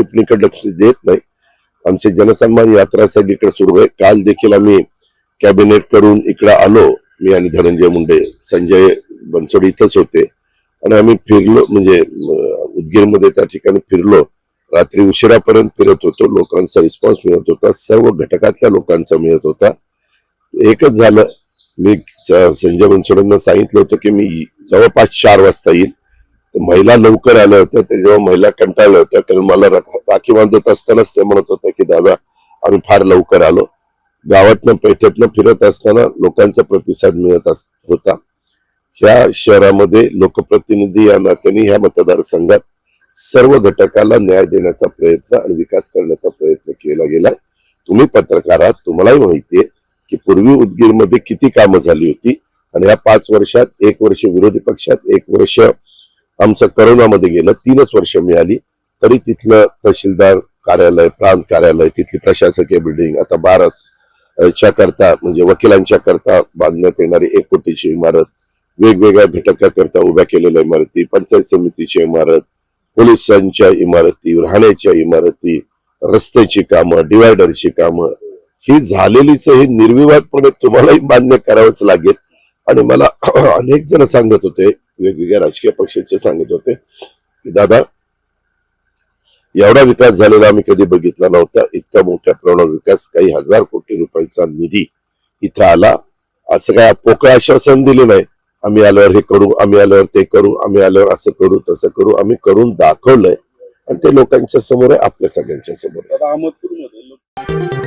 टिप्पणीकडे लक्ष देत नाही. आमची जनसन्मान यात्रा सगळीकडे सुरू आहे. काल देखील आम्ही कॅबिनेट करून इकडे आलो मी आणि धनंजय मुंडे. संजय बनसोड इथंच होते. आणि आम्ही फिरलो म्हणजे उदगीरमध्ये त्या ठिकाणी फिरलो. रात्री उशिरापर्यंत फिरत होतो. लोकांचा रिस्पॉन्स मिळत होता. सर्व घटकातल्या लोकांचा मिळत होता. एकच झालं. मी संजय बनसोडेंना सांगितलं होतं की मी जवळपास चार वाजता येईल. महिला लवकर आल्या होत्या ते जेव्हा महिला कंटाळल्या होत्या कारण मला राखी बांधत असतानाच ते म्हणत होते की दादा आम्ही फार लवकर आलो. गावातनं पेठेतनं फिरत असताना लोकांचा प्रतिसाद मिळत होता. ह्या शहरामध्ये लोकप्रतिनिधी या नात्याने ह्या मतदारसंघात सर्व घटकाला न्याय देण्याचा प्रयत्न आणि विकास करण्याचा प्रयत्न केला गेला तुम्ही पत्रकार आहात तुम्हालाही माहितीये की पूर्वी उदगीरमध्ये किती कामं झाली होती आणि या पाच वर्षात एक वर्ष विरोधी पक्षात एक वर्ष आमचं करोनामध्ये गेलं तीनच वर्ष मिळाली. तरी तिथलं तहसीलदार कार्यालय प्रांत कार्यालय तिथली प्रशासकीय बिल्डिंग आता बारा च्या करता म्हणजे वकिलांच्या करता बांधण्यात येणारी एक कोटीची इमारत वेगवेगळ्या घटकाकरता उभ्या केलेल्या इमारती पंचायत समितीची इमारत पोलिसांच्या इमारती राहण्याच्या इमारती रस्त्याची कामं डिवायडरची कामं ही झालेलीच हे निर्विवादपणे तुम्हालाही मान्य करावंच लागेल. आणि मला अनेक जण सांगत होते वेगवेगळ्या राजकीय पक्षाचे सांगत होते की दादा एवढा विकास झालेला आम्ही कधी बघितला नव्हता. इतका मोठ्या प्रमाणात विकास काही हजार कोटी रुपयाचा निधी इथं आला. असं काय पोकळ आश्वासन दिले नाही. आम्ही आल्यावर हे करू आम्ही आल्यावर ते करू आम्ही आल्यावर असं करू तसं करू आम्ही करून दाखवलंय. आणि ते लोकांच्या समोर आहे आपल्या सगळ्यांच्या समोर आहे.